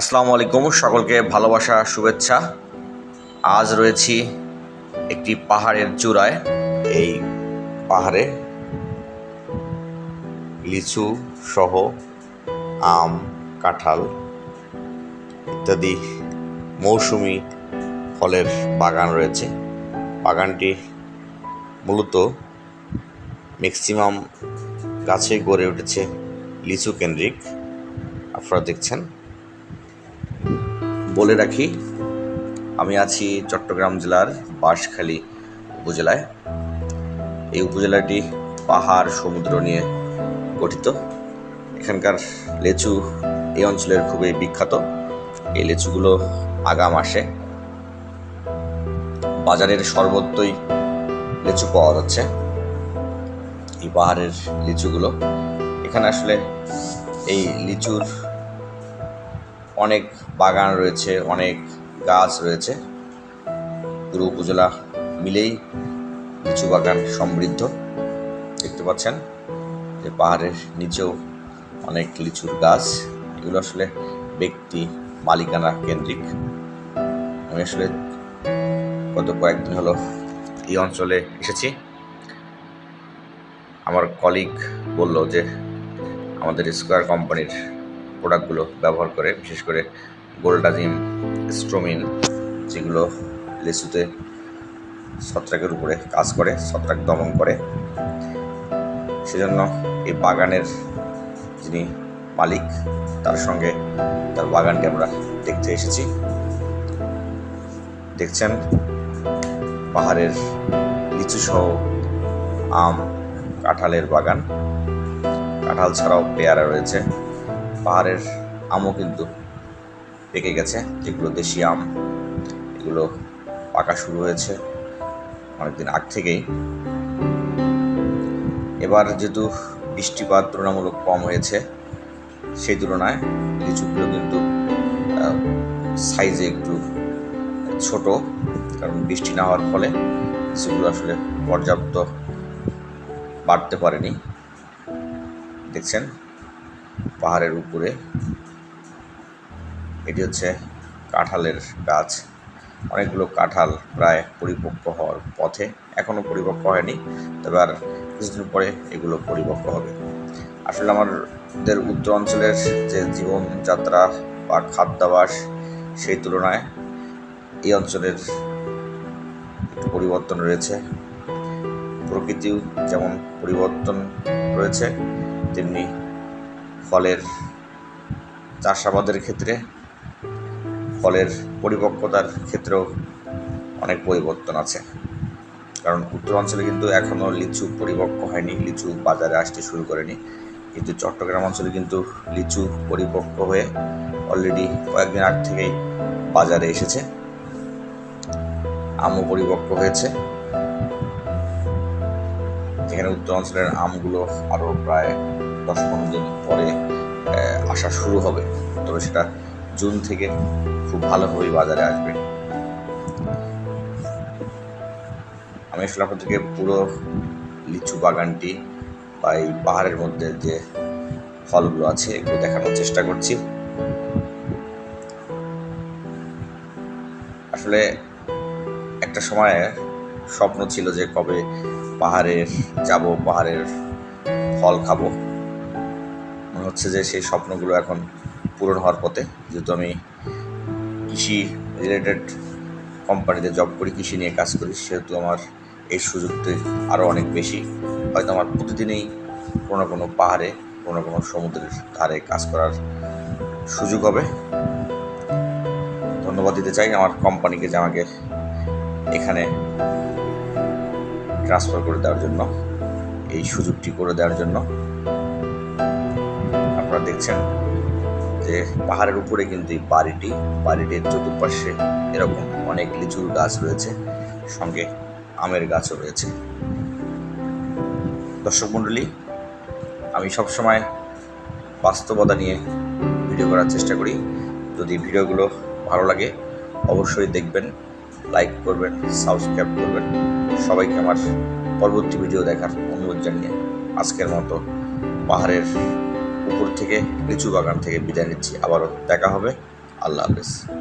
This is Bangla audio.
আসসালামু আলাইকুম, সকলকে ভালোবাসা, শুভেচ্ছা। আজ রয়েছি একটি পাহাড়ের চূড়ায়। এই পাহাড়ে লিচু সহ আম, কাঁঠাল ইত্যাদি মৌসুমি ফলের বাগান রয়েছে। বাগানটি মূলত ম্যাক্সিমাম গাছে গড়ে উঠেছে লিচু কেন্দ্রিক। আপনারা দেখছেন বলে রাখি, আমি আছি চট্টগ্রাম জেলার বাঁশখালী উপজেলায়। এই উপজেলাটি পাহাড়, সমুদ্র নিয়ে গঠিত। এখানকার লেচু এই অঞ্চলের খুবই বিখ্যাত। এই লেচুগুলো আগাম আসে। বাজারের সর্বত্রই লিচু পাওয়া যাচ্ছে, এই পাহাড়ের লিচুগুলো। এখানে আসলে এই লিচুর অনেক বাগান রয়েছে, অনেক গাছ রয়েছে। পুরো উপজেলা মিলেই লিচু বাগান সমৃদ্ধ। দেখতে পাচ্ছেন যে পাহাড়ের নিচেও অনেক লিচুর গাছ। এগুলো আসলে ব্যক্তি মালিকানা কেন্দ্রিক। আমি আসলে গত কয়েকদিন হলো এই অঞ্চলে এসেছি। আমার কলিগ বলল যে আমাদের স্কোয়ার কোম্পানির প্রোডাক্টগুলো ব্যবহার করে, বিশেষ করে গোল্ডাজিম স্ট্রোমিন যেগুলো লিচুতে ছত্রাকের উপরে কাজ করে, ছত্রাক দমন করে। সেজন্য এই বাগানের যিনি মালিক, তার সঙ্গে তার বাগানটি আমরা দেখতে এসেছি। দেখছেন পাহাড়ের লিচু সহ আম, কাঁঠালের বাগান। কাঁঠাল ছাড়াও পেয়ারা রয়েছে। পাহাড়ের আমও কিন্তু পেকে গেছে। যেগুলো দেশি আম, এগুলো পাকা শুরু হয়েছে অনেকদিন আগ থেকেই। এবার যেহেতু বৃষ্টিপাত তুলনামূলক কম হয়েছে, সেই তুলনায় লিচুগুলো কিন্তু সাইজে একটু ছোট, কারণ বৃষ্টি না হওয়ার ফলে লিচুগুলো আসলে পর্যাপ্ত বাড়তে পারেনি। দেখছেন? পাহাড়ের উপরে। এটি হচ্ছে কাঁঠালের গাছ। অনেকগুলো কাঁঠাল প্রায় পরিপক্ক হওয়ার পথে এখনও পরিপক্ক হয়নি, তবে আর কিছুদিন পরে এগুলো পরিপক্ক হবে। আসলে আমাদের উত্তর অঞ্চলের যে জীবনযাত্রা বা খাদ্যাভাস সেই তুলনায় এই অঞ্চলের একটু পরিবর্তন রয়েছে। প্রকৃতিও যেমন পরিবর্তন রয়েছে, তেমনি ফলের চাষাবাদের ক্ষেত্রে, ফলের পরিপক্কতার ক্ষেত্রেও অনেক পরিবর্তন আছে। কারণ উত্তর অঞ্চলে কিন্তু এখনও লিচু পরিপক্ক হয়নি, লিচু বাজারে আসতে শুরু করেনি। কিন্তু চট্টগ্রাম অঞ্চলে কিন্তু লিচু পরিপক্ক হয়ে অলরেডি কয়েকদিন আগ থেকেই বাজারে এসেছে। আমও পরিপক্ক হয়েছে। যেখানে উত্তর অঞ্চলের আমগুলো আরও প্রায় দশ পনেরো দিন পরে আসা শুরু হবে। তবে সেটা জুন থেকে খুব ভালোভাবেই বাজারে আসবে। আমি আসলে আপনাদেরকে পুরো লিচু বাগানটি বা এই পাহাড়ের মধ্যে যে ফলগুলো আছে, এগুলো দেখানোর চেষ্টা করছি। আসলে একটা সময় স্বপ্ন ছিল যে কবে পাহাড়ের, যাব পাহাড়ের ফল খাব। হচ্ছে যে সেই স্বপ্নগুলো এখন পূরণ হওয়ার পথে। যেহেতু আমি কৃষি রিলেটেড কোম্পানিতে জব করি, কৃষি নিয়ে কাজ করি, সেহেতু আমার এই সুযোগটি আরও অনেক বেশি। হয়তো আমার প্রতিদিনই কোনো কোনো পাহাড়ে, কোনো কোনো সমুদ্রের ধারে কাজ করার সুযোগ হবে। ধন্যবাদ দিতে চাই আমার কোম্পানিকে যে আমাকে এখানে ট্রান্সফার করে দেওয়ার জন্য, এই সুযোগটি করে দেওয়ার জন্য। আপনারা দেখছেন যে পাহাড়ের উপরে কিন্তু এই বাড়িটি, বাড়িটির চতুর্পাশে এরকম অনেক লিচুর গাছ রয়েছে, সঙ্গে আমের গাছও রয়েছে। দর্শক মণ্ডলী, আমি সবসময় বাস্তবতা নিয়ে ভিডিও করার চেষ্টা করি। যদি ভিডিওগুলো ভালো লাগে, অবশ্যই দেখবেন, লাইক করবেন, সাবস্ক্রাইব করবেন। সবাইকে আমার পরবর্তী ভিডিও দেখার অনুরোধ জানিয়ে আজকের মতো পাহাড়ের উপর থেকে লিচু বাগান থেকে বিদায় নিচ্ছি। আবারও দেখা হবে। আল্লাহ হাফেজ।